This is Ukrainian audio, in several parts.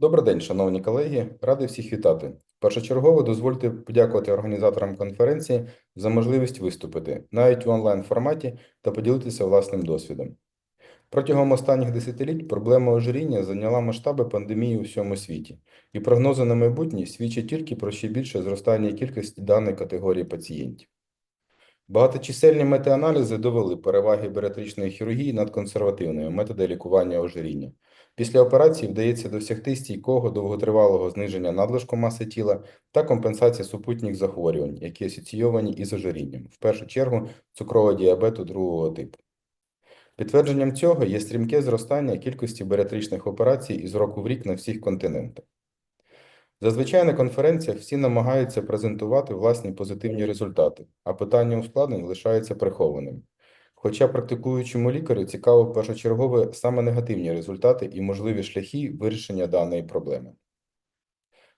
Добрий день, шановні колеги. Радий всіх вітати. Першочергово дозвольте подякувати організаторам конференції за можливість виступити навіть в онлайн форматі та поділитися власним досвідом. Протягом останніх десятиліть проблема ожиріння зайняла масштаби пандемії у всьому світі, і прогнози на майбутнє свідчать тільки про ще більше зростання кількості даної категорії пацієнтів. Багаточисельні метааналізи довели переваги баріатричної хірургії над консервативною методи лікування ожиріння. Після операції вдається досягти стійкого довготривалого зниження надлишку маси тіла та компенсації супутніх захворювань, які асоційовані із ожирінням, в першу чергу цукрового діабету другого типу. Підтвердженням цього є стрімке зростання кількості баріатричних операцій із року в рік на всіх континентах. Зазвичай на конференціях всі намагаються презентувати власні позитивні результати, а питання ускладнень лишається прихованим. Хоча практикуючому лікарю цікаво першочергове саме негативні результати і можливі шляхи вирішення даної проблеми.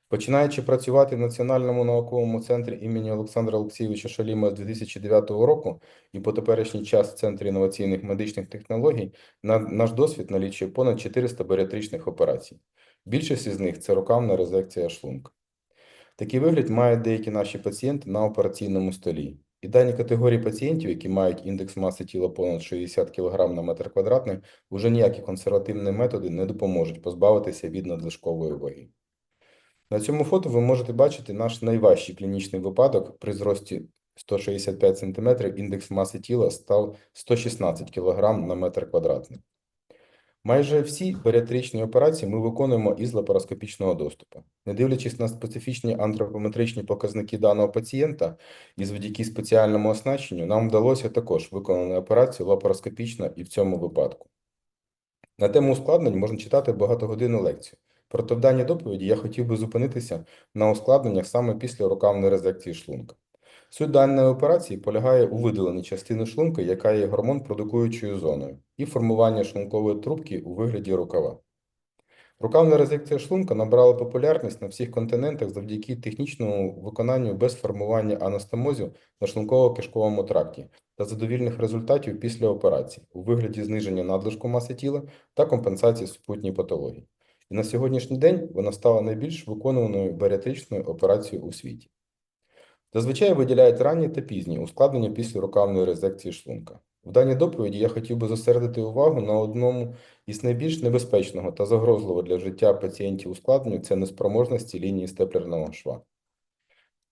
Починаючи працювати в Національному науковому центрі імені Олександра Олексійовича Шаліма з 2009 року і по теперішній час в Центрі інноваційних медичних технологій, наш досвід налічує понад 400 баріатричних операцій. Більшість із них це рукавна резекція шлунка. Такий вигляд мають деякі наші пацієнти на операційному столі. І дані категорії пацієнтів, які мають індекс маси тіла понад 60 кг на метр квадратний, уже ніякі консервативні методи не допоможуть позбавитися від надлишкової ваги. На цьому фото ви можете бачити наш найважчий клінічний випадок при зрості 165 см, індекс маси тіла став 116 кг на метр квадратний. Майже всі баріатричні операції ми виконуємо із лапароскопічного доступу. Не дивлячись на специфічні антропометричні показники даного пацієнта і завдяки спеціальному оснащенню, нам вдалося також виконати операцію лапароскопічно і в цьому випадку. На тему ускладнень можна читати багатогодинну лекцію. Проте в даній доповіді я хотів би зупинитися на ускладненнях саме після рукавної резекції шлунка. Суть даної операції полягає у видаленні частини шлунка, яка є гормон-продукуючою зоною, і формуванні шлункової трубки у вигляді рукава. Рукавна резекція шлунка набрала популярність на всіх континентах завдяки технічному виконанню без формування анастомозів на шлунково-кишковому тракті та задовільних результатів після операції у вигляді зниження надлишку маси тіла та компенсації супутньої патології. І на сьогоднішній день вона стала найбільш виконуваною баріатричною операцією у світі. Зазвичай виділяють ранні та пізні ускладнення після рукавної резекції шлунка. В даній доповіді я хотів би зосередити увагу на одному із найбільш небезпечного та загрозливого для життя пацієнтів ускладнень – це неспроможності лінії степлерного шва.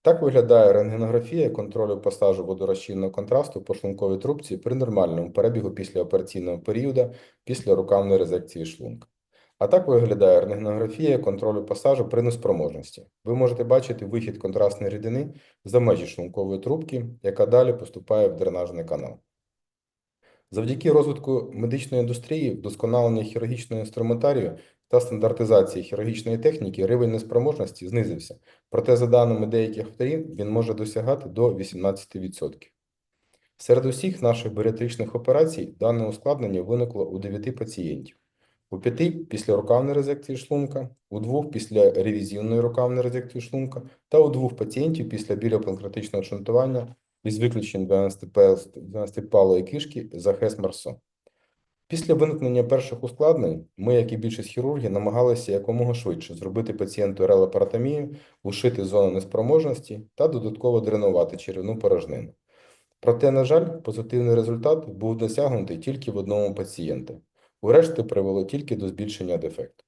Так виглядає рентгенографія контролю пасажу водорозчинного контрасту по шлунковій трубці при нормальному перебігу післяопераційного періоду після рукавної резекції шлунка. А так виглядає рентгенографія контролю пасажу при неспроможності. Ви можете бачити вихід контрастної рідини за межі шлункової трубки, яка далі поступає в дренажний канал. Завдяки розвитку медичної індустрії, вдосконаленню хірургічного інструментарію та стандартизації хірургічної техніки рівень неспроможності знизився, проте, за даними деяких авторів, він може досягати до 18%. Серед усіх наших баріатричних операцій дане ускладнення виникло у 9 пацієнтів. У 5 після рукавної резекції шлунка, у 2 після ревізійної рукавної резекції шлунка та у 2 пацієнтів після біліопанкратичного шунтування із виключенням 12-палої кишки за Хес-Марсо. Після виникнення перших ускладнень ми, як і більшість хірургів, намагалися якомога швидше зробити пацієнту релапаротомію, ушити зону неспроможності та додатково дренувати черевну порожнину. Проте, на жаль, позитивний результат був досягнутий тільки в одному пацієнта. Урешті привело тільки до збільшення дефекту.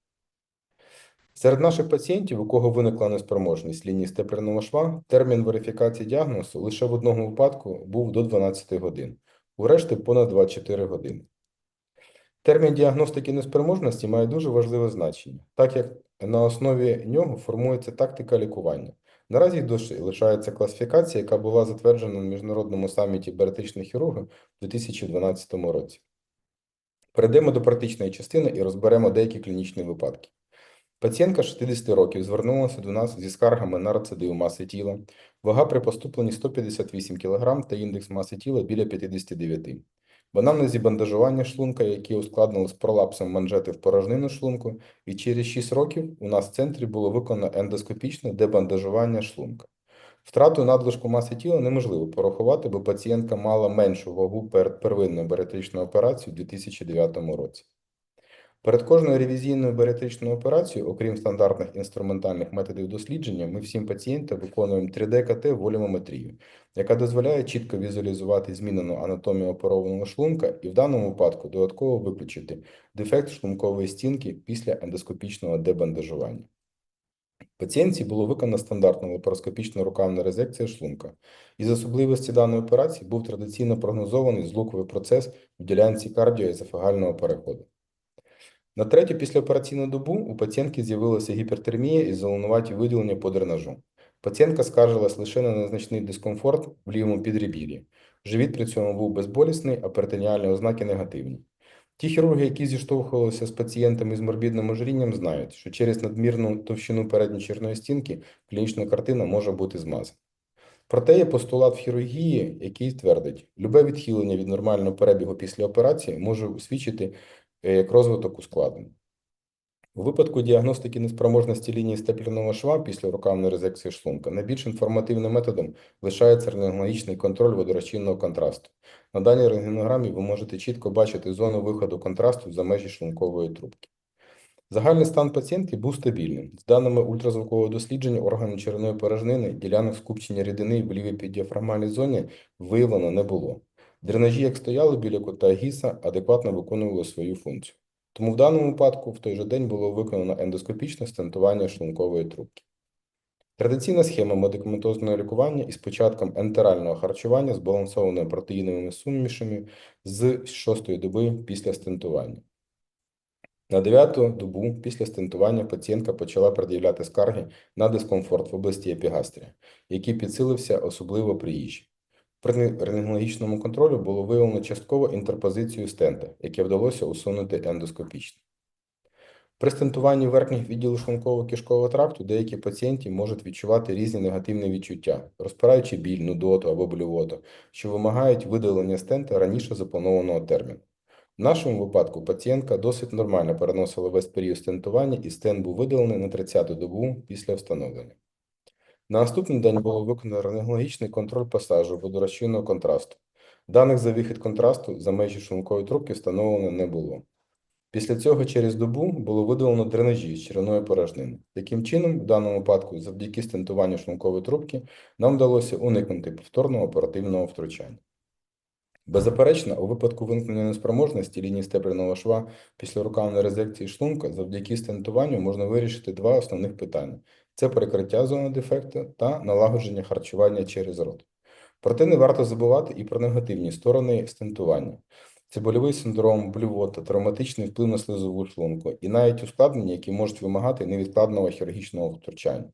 Серед наших пацієнтів, у кого виникла неспроможність лінії степлерного шва, термін верифікації діагнозу лише в одному випадку був до 12 годин, у решти понад 24 години. Термін діагностики неспроможності має дуже важливе значення, так як на основі нього формується тактика лікування. Наразі досі лишається класифікація, яка була затверджена на міжнародному саміті баріатричних хірургів у 2012 році. Перейдемо до практичної частини і розберемо деякі клінічні випадки. Пацієнтка 60 років звернулася до нас зі скаргами на рецидив маси тіла, вага при поступленні 158 кг та індекс маси тіла біля 59. В анамнезі бандажування шлунка, які ускладнили з пролапсом манжети в порожнину шлунку, і через 6 років у нас в центрі було виконано ендоскопічне дебандажування шлунка. Втрату надлишку маси тіла неможливо порахувати, бо пацієнтка мала меншу вагу перед первинною баріатричною операцією у 2009 році. Перед кожною ревізійною баріатричною операцією, окрім стандартних інструментальних методів дослідження, ми всім пацієнтам виконуємо 3D-КТ волюмометрію, яка дозволяє чітко візуалізувати змінену анатомію оперованого шлунка і в даному випадку додатково виключити дефект шлункової стінки після ендоскопічного дебандажування. Пацієнтці було виконано стандартну лапароскопічну рукавна резекція шлунка. Із особливості даної операції був традиційно прогнозований злуковий процес в ділянці кардіоезофагального переходу. На третю післяопераційну добу у пацієнтки з'явилася гіпертермія і зеленуваті виділення по дренажу. Пацієнтка скаржилась лише на незначний дискомфорт в лівому підребір'ї. Живіт при цьому був безболісний, а перитоніальні ознаки негативні. Ті хірурги, які зіштовхувалися з пацієнтами з морбідним ожирінням, знають, що через надмірну товщину передньої стінки клінічна картина може бути змазана. Проте є постулат в хірургії, який твердить, любе відхилення від нормального перебігу після операції може свідчити е, як розвиток ускладнень. У випадку діагностики неспроможності лінії степлерного шва після рукавної резекції шлунка найбільш інформативним методом лишається рентгенологічний контроль водорозчинного контрасту. На даній рентгенограмі ви можете чітко бачити зону виходу контрасту за межі шлункової трубки. Загальний стан пацієнтки був стабільним. З даними ультразвукового дослідження органу черевної порожнини ділянок скупчення рідини в лівій піддіафрагмальній зоні виявлено не було. Дренажі, як стояли біля кута гіса, адекватно виконували свою функцію. Тому в даному випадку в той же день було виконано ендоскопічне стентування шлункової трубки. Традиційна схема медикаментозного лікування із початком ентерального харчування збалансованими протеїновими сумішами з 6 доби після стентування. На 9 добу після стентування пацієнтка почала пред'являти скарги на дискомфорт в області епігастрія, який підсилився особливо при їжі. При рентгенологічному контролю було виявлено частково інтерпозицію стента, яке вдалося усунути ендоскопічно. При стентуванні верхніх відділів шлунково-кишкового тракту деякі пацієнти можуть відчувати різні негативні відчуття, розпираючи біль, нудоту або блювоту, що вимагають видалення стента раніше запланованого терміну. В нашому випадку пацієнтка досить нормально переносила весь період стентування і стент був видалений на 30-ту добу після встановлення. На наступний день було виконано рентгенологічний контроль пасажу водорозчинного контрасту. Даних за вихід контрасту за межі шлункової трубки встановлено не було. Після цього через добу було видалено дренажі з черевної порожнини. Таким чином, в даному випадку, завдяки стентуванню шлункової трубки, нам вдалося уникнути повторного оперативного втручання. Беззаперечно, у випадку виникнення неспроможності лінії стебляного шва після рукавної резекції шлунка завдяки стентуванню можна вирішити два основних питання: це перекриття зони дефекту та налагодження харчування через рот. Проте не варто забувати і про негативні сторони стентування. Це больовий синдром, блювота, травматичний вплив на слизову шлунку і навіть ускладнення, які можуть вимагати невідкладного хірургічного втручання.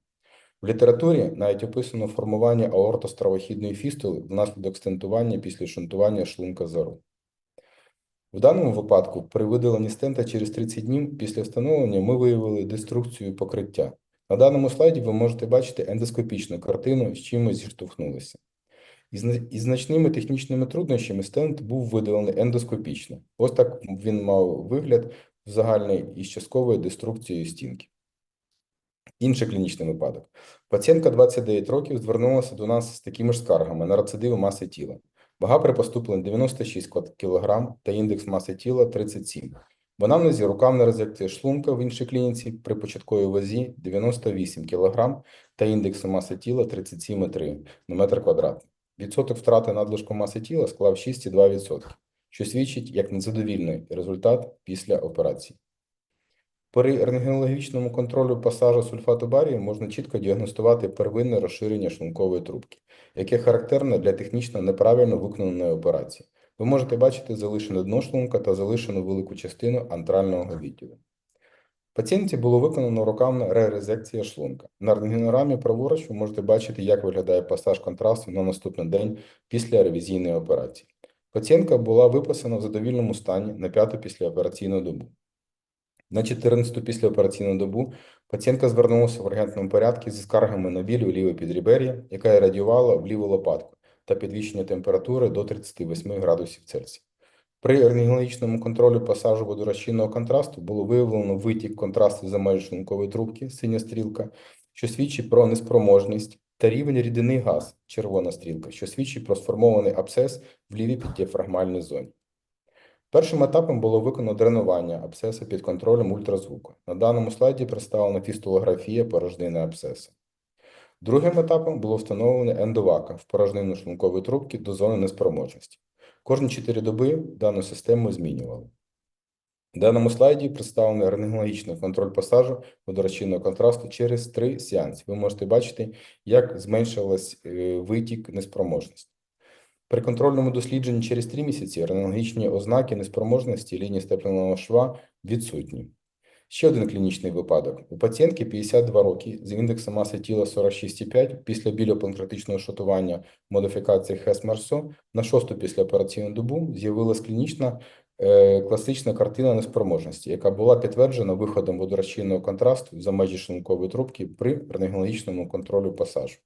В літературі навіть описано формування аортостравохідної фістули внаслідок стентування після шунтування шлунка зору. В даному випадку, при видаленні стента через 30 днів після встановлення ми виявили деструкцію покриття. На даному слайді ви можете бачити ендоскопічну картину, з чим ми зіштовхнулися. Із значними технічними труднощами стенд був видалений ендоскопічно. Ось так він мав вигляд загальний із частковою деструкцією стінки. Інший клінічний випадок. Пацієнтка 29 років звернулася до нас з такими ж скаргами на рецидиви маси тіла. Вага при поступленні 96 кг та індекс маси тіла 37. В анамнезі рукавна резекція шлунка в іншій клініці при початковій вазі 98 кг та індексом маси тіла 37,3 на метр квадратний. Відсоток втрати надлишку маси тіла склав 6,2%, що свідчить як незадовільний результат після операції. При рентгенологічному контролю пасажу сульфату барію можна чітко діагностувати первинне розширення шлункової трубки, яке характерне для технічно неправильно виконаної операції. Ви можете бачити залишене дно шлунка та залишену велику частину антрального відділу. Пацієнті було виконано рукавна ререзекція шлунка. На рентгенограмі праворуч ви можете бачити, як виглядає пасаж контрасту на наступний день після ревізійної операції. Пацієнтка була виписана в задовільному стані на п'яту післяопераційну добу. На 14-ту післяопераційну добу пацієнтка звернулася в ургентному порядку зі скаргами на біль у ліве підрібер'я, яка радіювала в ліву лопатку та підвищення температури до 38 градусів Цельсія. При рентгенологічному контролі пасажу водорозчинного контрасту було виявлено витік контрасту за межі шлункової трубки, синя стрілка, що свідчить про неспроможність, та рівень рідини газ, червона стрілка, що свідчить про сформований абсцес в лівій піддіафрагмальній зоні. Першим етапом було виконано дренування абсцеса під контролем ультразвуку. На даному слайді представлена фістолографія порожнини абсцеса. Другим етапом було встановлення ендовака в порожнину шлункової трубки до зони неспроможності. Кожні 4 доби дану систему змінювали. В даному слайді представлений рентгенологічний контроль пасажу водорозчинного контрасту через три сеанси. Ви можете бачити, як зменшилась е, витік неспроможності. При контрольному дослідженні через 3 місяці рентгенологічні ознаки неспроможності лінії степленого шва відсутні. Ще один клінічний випадок. У пацієнтки 52 роки з індексом маси тіла 46,5 після білопанкратичного шотування модифікації Хес-Марсо на шосту післяопераційну добу з'явилась клінічна е, класична картина неспроможності, яка була підтверджена виходом водорозчинного контрасту за межі шлункової трубки при рентгенологічному контролю пасажу.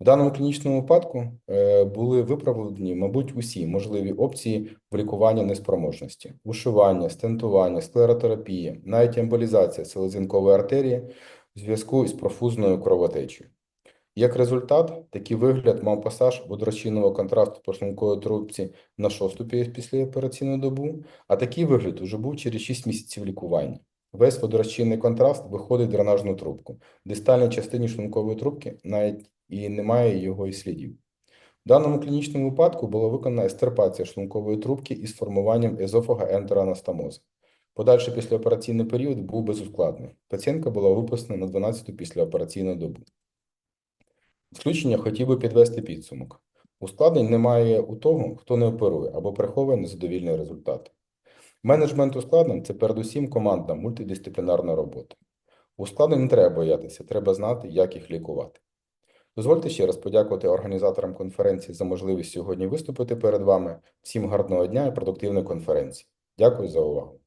В даному клінічному випадку е, були виправлені, мабуть, усі можливі опції в лікуванні неспроможності: ушивання, стентування, склеротерапія, навіть емболізація селезінкової артерії в зв'язку з профузною кровотечею. Як результат, такий вигляд мав пасаж водорозчинного контрасту по шлунковій трубці на шосту пі- післяопераційну добу, а такий вигляд уже був через 6 місяців лікування. Весь водорозчинний контраст виходить в дренажну трубку. В дистальній частині шлункової трубки навіть і немає його і слідів. В даному клінічному випадку була виконана естерпація шлункової трубки із формуванням езофага ентеранастомозу. Подальший післяопераційний період був безускладний. Пацієнтка була виписана на 12-ту післяопераційну добу. Включення хотів би підвести підсумок. Ускладнень немає у того, хто не оперує або приховує незадовільний результат. Менеджмент ускладнень – це передусім командна мультидисциплінарна робота. Ускладнень не треба боятися, треба знати, як їх лікувати. Дозвольте ще раз подякувати організаторам конференції за можливість сьогодні виступити перед вами. Всім гарного дня і продуктивної конференції. Дякую за увагу.